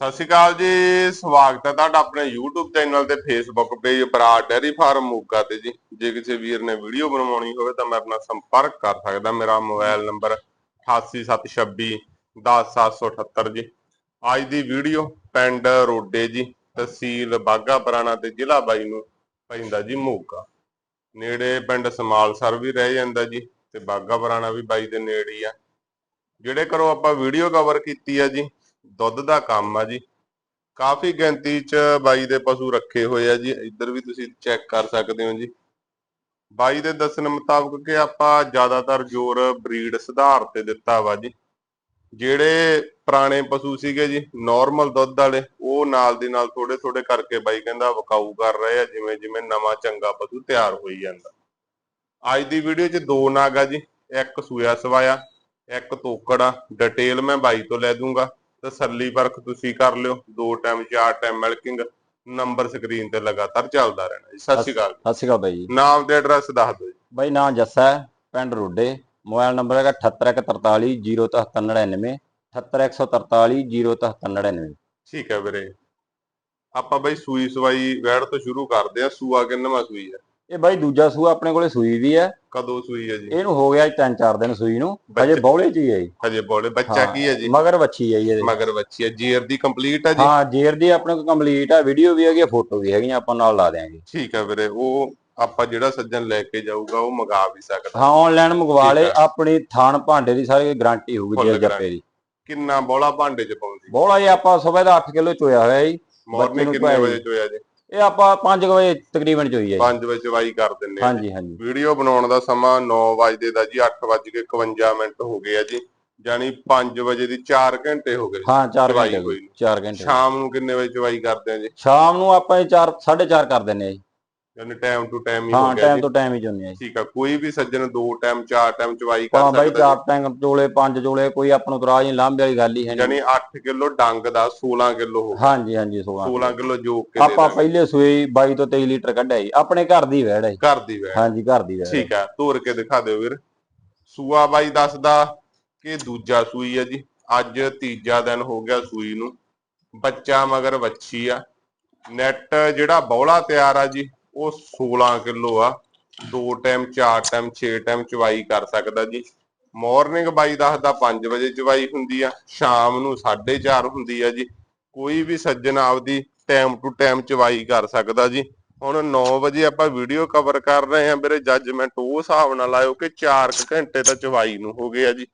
ਸਤਿ ਸ਼੍ਰੀ ਅਕਾਲ ਜੀ, ਸਵਾਗਤ ਹੈ ਤੁਹਾਡਾ ਆਪਣੇ YouTube ਚੈਨਲ ਤੇ Facebook page Brar dairy farm Moga ਤੇ ਜੀ। ਜੇ ਕਿਸੇ ਵੀਰ ਨੇ ਵੀਡੀਓ ਬਣਵਾਉਣੀ ਹੋਵੇ ਤਾਂ ਮੈਂ ਆਪਣਾ ਸੰਪਰਕ ਕਰ ਸਕਦਾ। ਮੇਰਾ ਮੋਬਾਈਲ ਨੰਬਰ 88726 10778 ਜੀ। ਅੱਜ ਦੀ ਵੀਡੀਓ ਪਿੰਡ ਰੋਡੇ ਜੀ, ਤਹਿਸੀਲ ਬਾਗਾ ਪੁਰਾਣਾ ਤੇ ਜ਼ਿਲ੍ਹਾ ਬਾਈ ਨੂੰ ਪੈਂਦਾ ਜੀ ਮੋਗਾ। ਨੇੜੇ ਪਿੰਡ ਸਮਾਲਸਰ ਵੀ ਰਹਿ ਜਾਂਦਾ ਜੀ ਤੇ ਬਾਗਾ ਪੁਰਾਣਾ ਵੀ ਬਾਈ ਦੇ ਨੇੜੇ ਹੀ ਆ। ਜਿਹੜੇ ਕਰੋ ਆਪਾਂ ਵੀਡੀਓ ਕਵਰ ਕੀਤੀ ਆ ਜੀ ਦੁੱਧ ਦਾ ਕੰਮ ਆ ਜੀ। ਕਾਫੀ ਗਿਣਤੀ ਚ ਬਾਈ ਦੇ ਪਸ਼ੂ ਰੱਖੇ ਹੋਏ ਆ ਜੀ। ਇੱਧਰ ਵੀ ਤੁਸੀਂ ਚੈੱਕ ਕਰ ਸਕਦੇ ਹੋ ਜੀ। ਬਾਈ ਦੇ ਦੱਸਣ ਮੁਤਾਬਕ ਕਿ ਆਪਾਂ ਜ਼ਿਆਦਾਤਰ ਜ਼ੋਰ ਬਰੀਡ ਸੁਧਾਰ ਤੇ ਦਿੱਤਾ ਵਾ ਜੀ। ਜਿਹੜੇ ਪੁਰਾਣੇ ਪਸ਼ੂ ਸੀਗੇ ਜੀ ਨਾਰਮਲ ਦੁੱਧ ਵਾਲੇ, ਉਹ ਨਾਲ ਦੀ ਨਾਲ ਥੋੜੇ ਥੋੜੇ ਕਰਕੇ ਬਾਈ ਕਹਿੰਦਾ ਵਕਾਊ ਕਰ ਰਹੇ ਆ, ਜਿਵੇਂ ਜਿਵੇਂ ਨਵਾਂ ਚੰਗਾ ਪਸ਼ੂ ਤਿਆਰ ਹੋਈ ਜਾਂਦਾ। ਅੱਜ ਦੀ ਵੀਡੀਓ 'ਚ ਦੋ ਨਾਗ ਆ ਜੀ। ਇੱਕ ਸੂਆ ਸਵਾਇਆ, ਇੱਕ ਤੋਕੜ ਆ। ਡਿਟੇਲ ਮੈਂ ਬਾਈ ਤੋਂ ਲੈ ਦੂੰਗਾ। ਤਸੱਲੀ ਪਰਖ ਤੁਸੀਂ ਕਰ ਲਿਓ। ਦੋ ਟਾਈਮ ਚਾਰ ਟਾਈਮ ਮਿਲਕਿੰਗ ਨੰਬਰ ਸਕਰੀਨ ਤੇ ਲਗਾਤਾਰ ਚੱਲਦਾ ਰਹਿਣਾ ਜੀ। ਸਤਿ ਸ਼੍ਰੀ ਅਕਾਲ ਸਤਿ ਸ਼੍ਰੀ ਅਕਾਲ ਬਾਈ ਜੀ। ਨਾਮ ਤੇ ਐਡਰੈਸ ਦੱਸ ਦਿਓ ਜੀ। ਬਾਈ ਨਾਮ ਜੱਸਾ ਪਿੰਡ ਰੋਡੇ। ਮੋਬਾਈਲ ਨੰਬਰ ਹੈਗਾ 78143 07399 78143 07399 ਠੀਕ ਹੈ ਵੀਰੇ। ਆਪਾਂ ਬਈ ਸੂਈ ਸਵਾਈ ਵੈੜ ਤੋਂ ਸ਼ੁਰੂ ਕਰਦੇ ਆ ਸੂਆ ਕਿੰਨਵਾਂ ਸੂਈ ਹੈ? ਇਹ ਬਾਈ ਦੂਜਾ ਸੂਆ ਆਪਣੇ ਕੋਲੇ ਸੂਈ ਵੀ ਹੈ ਕਦੋਂ ਸੂਈ ਹੈ ਜੀ? ਇਹਨੂੰ ਹੋ ਗਿਆ 3-4 ਦਿਨ ਸੂਈ ਨੂੰ। ਹਜੇ ਬੌਲੇ ਚ ਹੀ ਹੈ ਜੀ। ਹਜੇ ਬੋਲੇ। ਬੱਚਾ ਕੀ ਹੈ ਜੀ? ਮਗਰ ਵੱਛੀ ਹੈ ਜੀ ਇਹਦੇ। ਮਗਰ ਬੱਚੀ ਹੈ ਜੀਰ ਦੀ ਕੰਪਲੀਟ ਹੈ ਜੀ? ਹਾਂ ਜੇਰ ਦੀ ਆਪਣੇ ਕੋਲ ਕੰਪਲੀਟ ਹੈ ਵੀਡੀਓ ਵੀ ਹੈਗੀ ਫੋਟੋ ਵੀ ਹੈਗੀਆਂ ਆਪਾਂ ਨਾਲ ਲਾ ਦਿਆਂਗੇ। ਠੀਕ ਹੈ ਵੀਰੇ। ਉਹ ਆਪਾਂ ਜਿਹੜਾ ਸੱਜਣ ਲੈ ਕੇ ਜਾਊਗਾ ਉਹ ਮੰਗਾ ਵੀ ਸਕਦਾ। ਹਾਂ ਆਨਲਾਈਨ ਮੰਗਵਾ ਲੇ। ਆਪਣੀ ਥਾਣ ਭਾਂਡੇ ਦੀ ਸਾਰੀ ਗਾਰੰਟੀ ਹੋਊਗੀ ਜੇਰ ਜੱਪੇ ਦੀ। ਕਿੰਨਾ ਬੋਲਾ ਭਾਂਡੇ ਚ ਪਾਉਂਦੀ? ਬੌਲਾ ਜੀ ਆਪਾਂ ਸਵੇਰ ਦਾ 8 ਕਿਲੋ ਚੋਇਆ ਹੋਇਆ ਜੀ। ਮਾਰਨਿੰਗ ਕਿੰਨੇ ਵਜੇ ਚੋਇਆ ਜੀ? ਇਹ ਆਪਾਂ 5 ਵਜੇ ਤਕਰੀਬਨ ਚੋਈ ਹੈ ਜੀ 5 ਵਜੇ ਚਵਾਈ ਕਰ ਦਿੰਨੇ ਆ ਹਾਂਜੀ ਹਾਂਜੀ। ਵੀਡੀਓ ਬਣਾਉਣ ਦਾ ਸਮਾਂ 9 ਵਜੇ ਦਾ ਜੀ 8 ਵਜੇ ਕੇ 51 ਮਿੰਟ ਹੋ ਗਏ ਆ ਜੀ। ਯਾਨੀ 5 ਵਜੇ ਦੀ 4 ਘੰਟੇ ਹੋ ਗਏ ਹਾਂ 4 ਚਵਾਈ ਘੰਟੇ ਹੋਈ ਨੂੰ। 4 ਘੰਟੇ ਸ਼ਾਮ ਨੂੰ ਕਿੰਨੇ ਵਜੇ ਚਵਾਈ ਕਰਦੇ ਆ ਜੀ? ਸ਼ਾਮ ਨੂੰ ਆਪਾਂ 4 4:30 ਕਰ ਦਿੰਨੇ ਆ ਜੀ। ਯਾਨੀ ਟਾਈਮ ਟੂ ਟਾਈਮ ਹੀ ਹੋ ਹਾਂ ਗਿਆ ਟਾਈਮ ਜੀ। ਤੋਂ ਟਾਈਮ ਹੀ ਚੁੰਨੇ ਆ ਜੀ। ਠੀਕ ਆ ਕੋਈ ਵੀ ਸੱਜਣ ਦੋ ਟਾਈਮ ਚਾਰ ਟਾਈਮ ਚਵਾਈ ਹਾਂ ਕਰ ਬਾਈ ਸਕਦਾ ਚਾਰ ਟੈਂਕ ਚੋਲੇ ਪੰਜ ਚੋਲੇ ਕੋਈ ਆਪਾਂ ਨੂੰ ਤਰਾਜ ਨਹੀਂ ਲਾਂਬੇ ਵਾਲੀ ਗੱਲ ਹੀ ਹੈ। ਨਹੀਂ। ਯਾਨੀ 8 ਕਿਲੋ ਡੰਗ ਦਾ 16 ਕਿਲੋ ਹੋ ਗਿਆ। ਹਾਂਜੀ ਹਾਂਜੀ 16 16 ਕਿਲੋ ਜੋਕ ਕੇ ਦੇ ਆਪਾਂ ਦਾਂਗੇ। ਪਹਿਲੇ ਸੂਏ 22 ਤੋਂ 23 ਲੀਟਰ ਕੱਢਿਆ ਜੀ। ਆਪਣੇ ਘਰ ਦੀ ਵੈੜ ਹੈ ਜੀ। ਘਰ ਦੀ ਵੈ ਹਾਂਜੀ ਘਰ ਦੀ ਵੈੜ ਹੈ। ਠੀਕ ਆ ਤੋਰ ਕੇ ਦਿਖਾ ਦਿਓ ਵੀਰ। ਸੂਆ ਬਾਈ ਦੱਸਦਾ ਕਿ ਦੂਜਾ ਸੂਈ ਆ ਜੀ। ਅੱਜ ਤੀਜਾ ਦਿਨ ਹੋ ਗਿਆ ਸੂਈ ਨੂੰ। ਬੱਚਾ ਮਗਰ ਵੱਛੀ ਆ। ਨੈਟ ਜਿਹੜਾ ਬੌਲਾ ਤਿਆਰ ਆ ਜੀ ਉਹ 16 ਕਿਲੋ ਆ। ਦੋ ਟਾਈਮ ਚਾਰ ਟਾਈਮ 6 ਟਾਈਮ ਚਵਾਈ ਕਰ ਸਕਦਾ ਜੀ। ਮਾਰਨਿੰਗ ਬਾਈ ਦੱਸਦਾ 5 ਵਜੇ ਚਵਾਈ ਹੁੰਦੀ ਆ। ਸ਼ਾਮ ਨੂੰ 4:30 ਹੁੰਦੀ ਆ ਜੀ। ਕੋਈ ਵੀ ਸੱਜਣ ਆਪਦੀ ਟਾਈਮ ਟੂ ਟਾਈਮ ਚਵਾਈ ਕਰ ਸਕਦਾ ਜੀ। ਹੁਣ 9 ਵਜੇ ਆਪਾਂ ਵੀਡੀਓ ਕਵਰ ਕਰ ਰਹੇ ਹਾਂ ਮੇਰੇ ਜੱਜਮੈਂਟ ਉਹ ਹਿਸਾਬ ਨਾਲ ਆਇਓ ਕਿ 4 ਘੰਟੇ ਤਾਂ ਚਵਾਈ ਨੂੰ ਹੋ ਗਏ ਆ ਜੀ।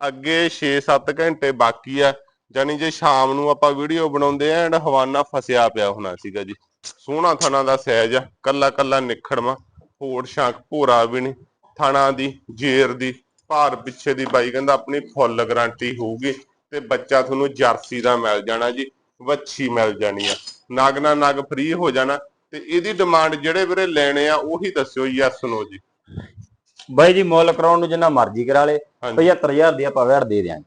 ਅੱਗੇ 6-7 ਘੰਟੇ ਬਾਕੀ ਆ। ਜਾਨੀ ਜੇ ਸ਼ਾਮ ਨੂੰ ਆਪਾਂ ਵੀਡੀਓ ਬਣਾਉਂਦੇ ਆ ਐਂਡ ਹਵਾਨਾ ਫਸਿਆ ਪਿਆ ਹੋਣਾ ਸੀਗਾ ਜੀ। ਸੋਹਣਾ ਥਣਾ ਦਾ ਸਾਈਜ਼ ਆ ਕੱਲਾ ਕੱਲਾ ਨਿਖੜਵਾ ਹੋੜ ਸ਼ਾਂਕ ਭੋਰਾ ਵੀ ਨਹੀਂ ਥਣਾ ਦੀ ਜੇਰ ਦੀ ਭਾਰ ਪਿੱਛੇ ਦੀ ਬਾਈ ਕਹਿੰਦਾ ਆਪਣੀ ਫੁੱਲ ਗਾਰੰਟੀ ਹੋਊਗੀ ਤੇ ਬੱਚਾ ਤੁਹਾਨੂੰ ਜਰਸੀ ਦਾ ਮਿਲ ਜਾਣਾ ਜੀ ਵੱਛੀ ਮਿਲ ਜਾਣੀ ਆ। ਨਗ ਨਾ ਨਗ ਫ੍ਰੀ ਹੋ ਜਾਣਾ ਤੇ ਇਹਦੀ ਡਿਮਾਂਡ ਜਿਹੜੇ ਵੀਰੇ ਲੈਣੇ ਆ ਉਹੀ ਦੱਸਿਓ ਯੈਸ ਨੋ ਜੀ। ਬਾਈ ਜੀ ਮੁੱਲ ਕਰਾਉਣ ਨੂੰ ਜਿੰਨਾ ਮਰਜ਼ੀ ਕਰਾ ਲੇ ਹਾਂਜੀ। 75000 ਦੀ ਆਪਾਂ ਵੈੜ ਦੇ ਦਿਆਂਗੇ।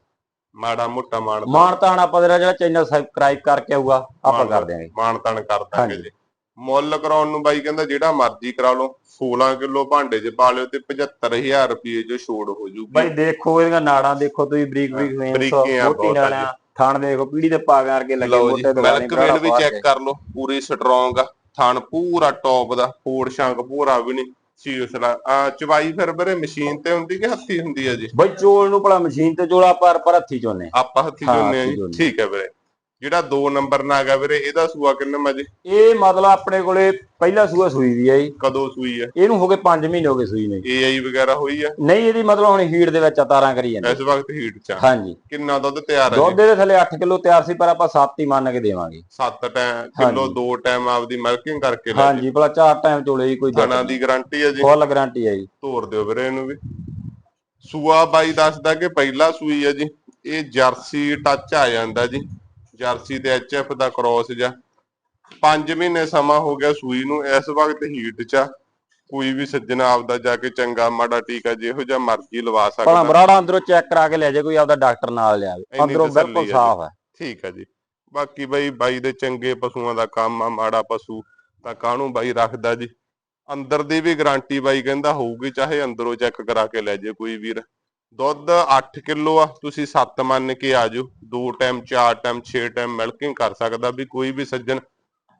ਮਾੜਾ ਮੋਟਾ ਮਾਣ ਤਾਣ ਆਪਾਂ ਤੇਰਾ ਜਿਹੜਾ ਚੈਨਲ ਸਬਸਕ੍ਰਾਈਬ ਕਰਕੇ ਆਊਗਾ ਆਪਾਂ ਕਰ ਦਿਆਂਗੇ। ਮਾਣ ਤਾਣ ਕਰ ਦਾਂਗੇ। ਜੀ। ਮੁੱਲ ਕਰਾਉਣ ਨੂੰ ਬਾਈ ਕਹਿੰਦਾ ਜਿਹੜਾ ਮਰਜ਼ੀ ਕਰਾ ਲਓ 16 ਕਿਲੋ ਭਾਂਡੇ 'ਚ ਪਾ ਲਿਓ ਤੇ 75000 ਰੁਪਏ ਜੋ ਛੋੜ ਹੋ ਜੂਗੀ ਬਾਈ ਦੇਖੋ ਇਹਦੀਆਂ ਨਾੜਾਂ ਦੇਖੋ ਤੁਸੀਂ ਬਰੀਕ ਬਰੀਕ ਬਰੀਕੀਆਂ ਮੋਟੀ। ਨਾੜਾਂ ਥਣ ਦੇਖੋ ਪੀੜੀ ਦੇ ਪਾਗਾਂ ਵਰਗੇ ਲੱਗੇ ਮੋਟੇ ਦੁਗਾਨੇ ਮਿਲਕ ਵੇਲ ਵੀ ਚੈੱਕ ਕਰ ਲਓ ਪੂਰੀ ਸਟਰੋਂਗ ਆ ਥਣ ਪੂਰਾ ਟੌਪ ਦਾ ਫੋੜ ਸ਼ੰਕ ਪੂਰਾ ਵੀ ਨਹੀਂ। ਸੀਸਲਾ ਆ ਚਵਾਈ ਫਿਰ ਵੀਰੇ ਮਸ਼ੀਨ ਤੇ ਹੁੰਦੀ ਕਿ ਹੱਥੀ ਹੁੰਦੀ ਆ ਜੀ? ਬਾਈ ਚੋਲ ਨੂੰ ਭਲਾ ਮਸ਼ੀਨ ਤੇ ਚੋਲਾ ਪਰ ਪਰ ਹੱਥੀ ਚੋਨੇ ਆਪਾਂ ਹੱਥੀ ਜੋਨੇ ਆ ਜੀ। ਚੋਨੇ। ਠੀਕ ਹੈ ਵੀਰੇ। ਜਿਹੜਾ 2 ਨੰਬਰ ਨਾਗ ਆ ਵੀਰੇ ਇਹਦਾ ਸੂਆ ਕਿੰਨਾ ਮਾ ਜੀ ਇਹ ਮਤਲਬ ਆਪਣੇ ਕੋਲੇ ਪਹਿਲਾ ਸੂਆ ਸੂਈ ਦੀ ਹੈ ਜੀ। ਕਦੋਂ ਸੂਈ ਆ? ਇਹਨੂੰ ਹੋ ਗਏ 5 ਮਹੀਨੇ ਹੋ ਗਏ ਸੂਈ ਨੂੰ। ਏਆਈ ਵਗੈਰਾ ਹੋਈ ਆ? ਨਹੀਂ ਇਹਦੀ ਮਤਲਬ ਹੁਣ ਹੀਟ ਦੇ ਵਿੱਚ ਤਾਰਾਂ ਕਰੀ ਜਾਂਦੇ ਇਸ ਵਕਤ ਹੀਟ ਚ ਆ। ਹਾਂਜੀ। ਕਿੰਨਾ ਦੁੱਧ ਤਿਆਰ ਆ ਦੁੱਧ ਦੇ ਥੱਲੇ 8 ਕਿਲੋ ਤਿਆਰ ਸੀ ਪਰ ਆਪਾਂ 7 ਹੀ ਮੰਨ ਕੇ ਦੇਵਾਂਗੇ। 7 ਟਾਈਮ ਕਿਲੋ ਹਾਂਜੀ। 2 ਟਾਈਮ ਆਪਦੀ ਮਿਲਕਿੰਗ ਕਰਕੇ ਲੈ ਹਾਂਜੀ ਭਲਾ ਚਾਰ ਟਾਈਮ ਚੋਲੇ ਜੀ ਕੋਈ ਖਾਣਾ ਦੀ ਗਾਰੰਟੀ ਹੈ ਜੀ। ਫੁੱਲ ਗਾਰੰਟੀ ਹੈ ਜੀ। ਤੋਰ ਦਿਓ ਵੀਰੇ ਇਹਨੂੰ ਵੀ। ਸੂਆ ਬਾਈ ਦੱਸਦਾ ਕਿ ਪਹਿਲਾ ਸੂਈ ਹੈ ਜੀ ਇਹ ਜਰਸੀ ਟੱਚ ਆ ਜਾਂਦਾ ਜੀ। ਜਰਸੀ ਤੇ ਐਚਐਫ ਦਾ ਕ੍ਰੋਸ ਜਾ 5 ਮਹੀਨੇ ਸਮਾਂ ਹੋ ਗਿਆ ਸੂਈ ਨੂੰ ਇਸ ਵਕਤ ਹੀਟ 'ਚ ਕੋਈ ਵੀ ਸੱਜਣਾ ਆਪਦਾ ਜਾ ਕੇ ਚੰਗਾ ਮਾੜਾ ਟੀਕਾ ਜਿਹੋ ਜਿਹਾ ਮਰਜ਼ੀ ਲਵਾ ਭਲਾ ਸਕਦਾ ਬਰਾੜਾ ਅੰਦਰੋਂ ਚੈੱਕ ਕਰਾ ਕੇ ਲੈ ਜੇ ਕੋਈ ਆਪਦਾ ਡਾਕਟਰ ਨਾਲ ਲਿਆਵੇ ਅੰਦਰੋਂ ਬਿਲਕੁਲ। ਸਾਫ਼ ਹੈ। ਠੀਕ ਹੈ ਜੀ। ਬਾਕੀ ਬਾਈ ਬਾਈ ਦੇ ਚੰਗੇ ਪਸ਼ੂਆਂ ਦਾ ਕੰਮ ਆ ਮਾੜਾ ਪਸ਼ੂ ਤਾਂ ਕਾਹਨੂੰ ਬਾਈ ਰੱਖਦਾ ਜੀ? ਅੰਦਰ ਦੀ ਵੀ ਗਾਰੰਟੀ ਬਾਈ ਕਹਿੰਦਾ ਹੋਊਗੀ ਚਾਹੇ ਅੰਦਰੋਂ ਚੈੱਕ ਕਰਾ ਕੇ ਲੈ ਜੇ ਕੋਈ ਵੀਰ। ਦੁੱਧ 8 ਕਿਲੋ ਆ ਤੁਸੀਂ 7 ਮੰਨ ਕੇ ਆਜੋ ਦੋ ਟਾਈਮ ਚਾਰ ਟਾਈਮ 6 ਟਾਈਮ ਮਿਲਕਿੰਗ ਕਰ ਸਕਦਾ ਵੀ ਕੋਈ ਵੀ ਸੱਜਣ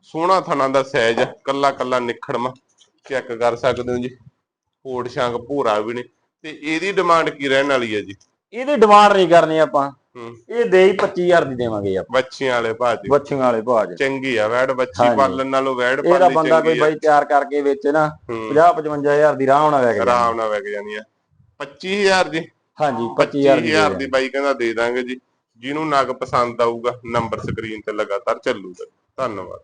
ਸੋਹਣਾ ਥਣਾ ਦਾ ਸਾਈਜ਼ ਕੱਲਾ ਕੱਲਾ ਨਿਖੜਮਾ ਚੈੱਕ ਕਰ ਸਕਦੇ ਹੋ ਜੀ। ਪੋੜ ਸ਼ਾਂਗ ਭੂਰਾ ਵੀ ਨੇ ਤੇ ਇਹਦੀ ਡਿਮਾਂਡ ਕੀ ਰਹਿਣ ਵਾਲੀ ਹੈ ਜੀ? ਇਹਦੀ ਡਿਮਾਂਡ ਨਹੀਂ ਕਰਨੀ ਆਪਾਂ। ਇਹ ਦੇ ਹੀ 25000 ਦੀ ਦੇਵਾਂਗੇ ਆਪਾਂ। ਬੱਚੀਆਂ ਵਾਲੇ ਭਾਜੀ ਬੱਚੀਆਂ ਵਾਲੇ 'ਚ ਚੰਗੀ ਆ ਵੈੜ ਬੱਚੀ। ਪਾਲਣ ਨਾਲੋਂ ਵੈੜ ਇਹਦਾ ਪਾਲਣੀ ਬੰਦਾ ਕੋਈ ਚੰਗੀ ਆ। ਬਾਈ ਤਿਆਰ ਕਰਕੇ ਵਿੱਚ ਨਾ ਹੂੰ। 50 55000 ਦੀ ਆਰਾਮ ਨਾਲ ਵੇਚ ਆਰਾਮ ਨਾਲ ਵਿਕ ਜਾਣੀ ਆ। 25000 ਜੀ। ਹਾਂਜੀ 25000 ਦੀ 25000 ਦੀ ਬਾਈ ਕਹਿੰਦਾ ਦੇ ਦਾਂਗੇ ਜੀ। ਜਿਹਨੂੰ ਨਗ ਪਸੰਦ ਆਊਗਾ ਨੰਬਰ ਸਕਰੀਨ ਤੇ ਲਗਾਤਾਰ ਚੱਲੂਗਾ। ਧੰਨਵਾਦ।